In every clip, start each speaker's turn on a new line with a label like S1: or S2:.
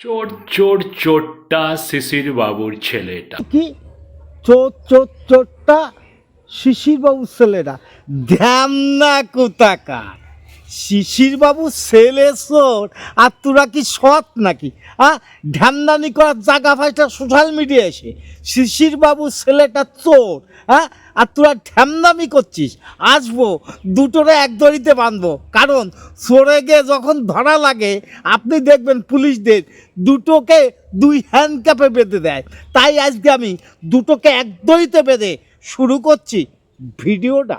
S1: চোর চোর, চোরটা শিশির বাবুর ছেলেটা।
S2: কি? চোর চোর, চোরটা শিশির বাবুর ছেলেরা ধ্যান না কোথাকার শিশিরবাবু ছেলে চোর, আর তোরা কি সৎ নাকি? হ্যাঁ ধ্যানদানি করার জায়গা ফাইটা সোশ্যাল মিডিয়া এসে। শিশিরবাবু ছেলেটা চোর হ্যাঁ আর তোরা ধ্যামদামি করছিস। আসব, দুটোরে এক দড়িতে বাঁধবো। কারণ চোরে গিয়ে যখন ধরা লাগে, আপনি দেখবেন পুলিশদের দুটোকে দুই হ্যান্ডক্যাপে বেঁধে দেয়। তাই আজকে আমি দুটোকে এক দড়িতে বেঁধে শুরু করছি ভিডিওটা।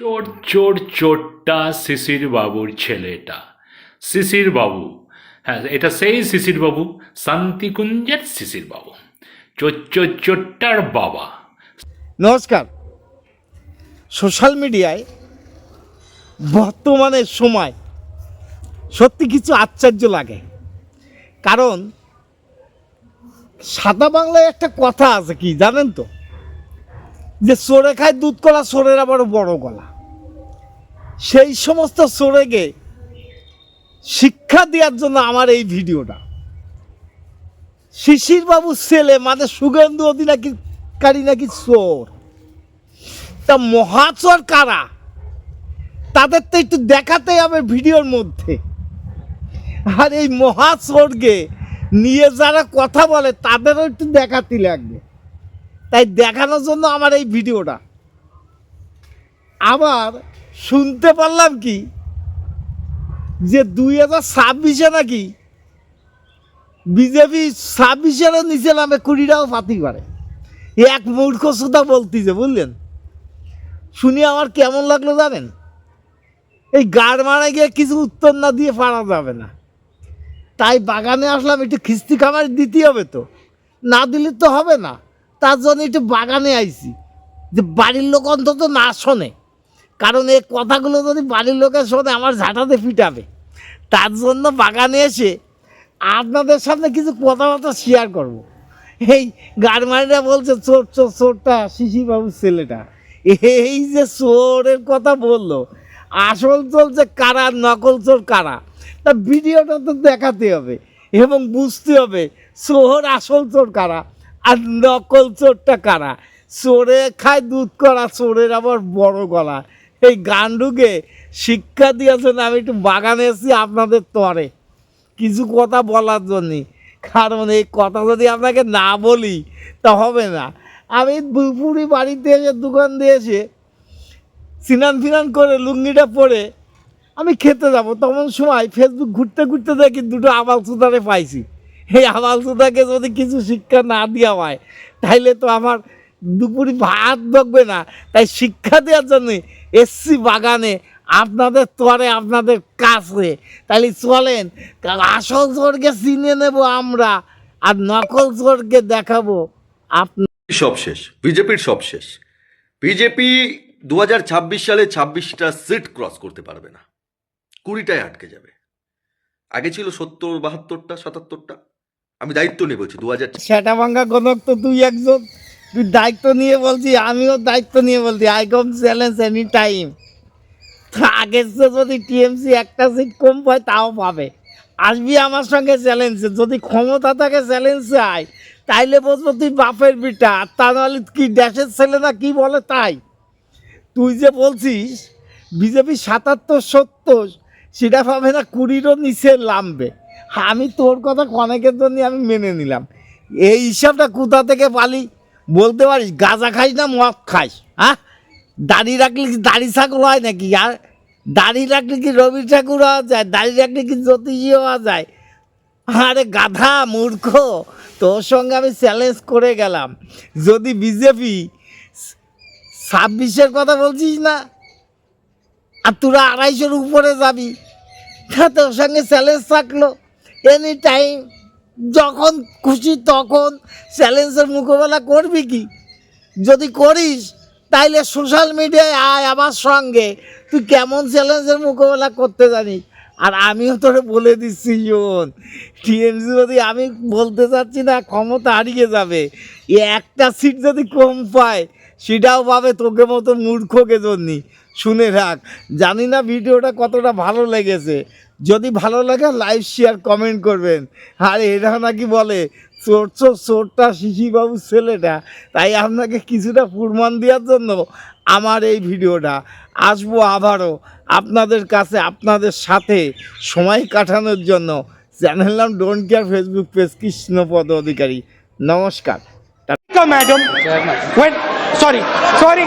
S1: চোর চোর, চোরটা শিশির বাবুর ছেলেটা। শিশির বাবু। হ্যাঁ এটা সেই শিশির বাবু, শান্তিকুঞ্জের শিশির বাবু। চোর চোর, চোরটার বাবা।
S2: নমস্কার। সোশ্যাল মিডিয়ায় বর্তমানের সময় সত্যি কিছু আশ্চর্য লাগে। কারণ সাদা বাংলায় একটা কথা আছে কি, জানেন তো? যে চোরে খায় দুধ কলা চোরের আবার বড় গলা। সেই সমস্ত চোরেকে শিক্ষা দেওয়ার জন্য আমার এই ভিডিওটা। শিশির বাবুর ছেলে মানে সুগন্ধু অধিনারী নাকি, কারি নাকি চোর। তা মহাচর কারা? তাদের তো একটু দেখাতে হবে ভিডিওর মধ্যে। আর এই মহাচোরকে নিয়ে যারা কথা বলে, তাদেরও একটু দেখাতে লাগবে। তাই দেখানোর জন্য আমার এই ভিডিওটা। আবার শুনতে পারলাম কি? যে দুই হাজার ছাব্বিশে নাকি বিজেপি ছাব্বিশেরও নিচে নামে কুড়িটাও পাতি পারে এক মূর্খ সুতা বলতিছে, বুঝলেন? শুনে আমার কেমন লাগল জানেন? এই গাড় মারা গিয়ে কিছু উত্তর না দিয়ে পারা যাবে না। তাই বাগানে আসলাম, একটু খিস্তি খাবার দিতে হবে তো। না দিলে তো হবে না। তার জন্য একটু বাগানে আইছি। যে বাড়ির লোক অন্তত না শোনে। কারণ এই কথাগুলো যদি বাড়ির লোকের শোনে, আমার ঝাঁটাতে ফিটাবে তার জন্য বাগানে এসে আপনাদের সামনে কিছু কথাবার্তা শেয়ার করব। এই গারমারিরা বলছে, চোর চোর, চোরটা শিশিরবাবুর ছেলেটা। এই যে চোরের কথা বলল, আসল চলছে কারা, নকল চোর কারা, তা ভিডিওটা তো দেখাতে হবে এবং বুঝতে হবে চোর, আসল চোর কারা। আর নকল চোরটা কারা? চোরে খায়, দুধ করা, চোরের আবার বড় গলা। এই গান্ডুকে শিক্ষা দিয়েছেন আমি একটু বাগানে এসেছি আপনাদের তরে। কিছু কথা বলার জন্যে। কারণ এই কথা যদি আপনাকে না বলি, তা হবে না। আমি দুপুরি বাড়িতে এসে দোকান দিয়ে এসে স্নান ফিনান করে লুঙ্গিটা পরে আমি খেতে যাব। তখন সময় ফেসবুক ঘুরতে ঘুরতে দেখি দুটো আবাল সুতারে পাইছি। এই আবাল সুতাকে যদি কিছু শিক্ষা না দেওয়া হয়, তাইলে তো আমার দুপুরি ভাত বকবে না। তাই শিক্ষা দেওয়ার জন্যে এসছি বাগানে, আপনাদের তরে আপনাদের কাছে। তাহলে চলেন আসল চোরকে চিনে নেব আমরা, আর নকল চোরকে দেখাবো আপনার
S3: সব শেষ, বিজেপির সব শেষ। বিজেপি দু হাজার ছাব্বিশ সালে ছাব্বিশটা সিট ক্রস করতে পারবে না। কুড়িটায় আটকে যাবে। আগে ছিল সত্তর, বাহাত্তরটা, সাতাত্তরটা। আমি দায়িত্ব নিয়ে বলছি দু হাজার
S2: সেটা ভাঙ্গা গণক তো তুই একজন। তুই দায়িত্ব নিয়ে বলছি, আমিও দায়িত্ব নিয়ে বলছি I come challenge any time আগের যদি টিএমসি একটা সিট কম পায়, তাও পাবে। আসবি আমার সঙ্গে চ্যালেঞ্জে যদি ক্ষমতা থাকে চ্যালেঞ্জ আয়। তাইলে বলব তুই বাপের বিটা, আর তা নাহলে কি দেশের ছেলে না কি বলে তাই? তুই যে বলছিস, বিজেপি সাতাত্তর, সত্তর, সেটা পাবে না কুড়িরও নিচে নামবে। আমি তোর কথা অনেকের জন্য আমি মেনে নিলাম। এই হিসাবটা কোথা থেকে পালি? বলতে পারিস, গাঁজা খাইস না মদ খাইস হ্যাঁ? দাড়ি রাখলে কি দাড়ি ছাগল হয় নাকি? আর দাড়ি রাখলে কি রবি ঠাকুর হওয়া যায়? দাড়ি রাখলে কি জ্যোতিষী হওয়া যায়? আরে গাধা, মূর্খ, তোর সঙ্গে আমি চ্যালেঞ্জ করে গেলাম। যদি বিজেপি ছাব্বিশের কথা বলছিস না, আর তোরা আড়াইশোর উপরে যাবি, তা তোর সঙ্গে চ্যালেঞ্জ থাকল। এনি টাইম যখন খুশি তখন চ্যালেঞ্জের মোকাবেলা করবি কি? যদি করিস, তাইলে সোশ্যাল মিডিয়ায় আয় আমার সঙ্গে। তুই কেমন চ্যালেঞ্জের মোকাবেলা করতে জানিস? আর আমিও তোরে বলে দিচ্ছি শোন টিএমসি যদি আমি বলতে চাচ্ছি না, ক্ষমতা হারিয়ে যাবে। এ একটা সিট যদি কম পায়, সেটাও পাবে তোকে মতো মূর্খকে জন্যি। শুনে রাখ, জানি না ভিডিওটা কতটা ভালো লেগেছে। যদি ভালো লাগে লাইভ শেয়ার কমেন্ট করবেন। আর এরা নাকি বলে চোর চোর চোরটা শিশিরবাবুর ছেলেটা। তাই আপনাকে কিছুটা প্রমাণ দেওয়ার জন্য আমার এই ভিডিওটা। আসব আবারও আপনাদের কাছে আপনাদের সাথে সময় কাটানোর জন্য। চ্যানেল নাম don't care Facebook page Krishnapada Adhikari. নমস্কার।
S4: Madam sorry sorry.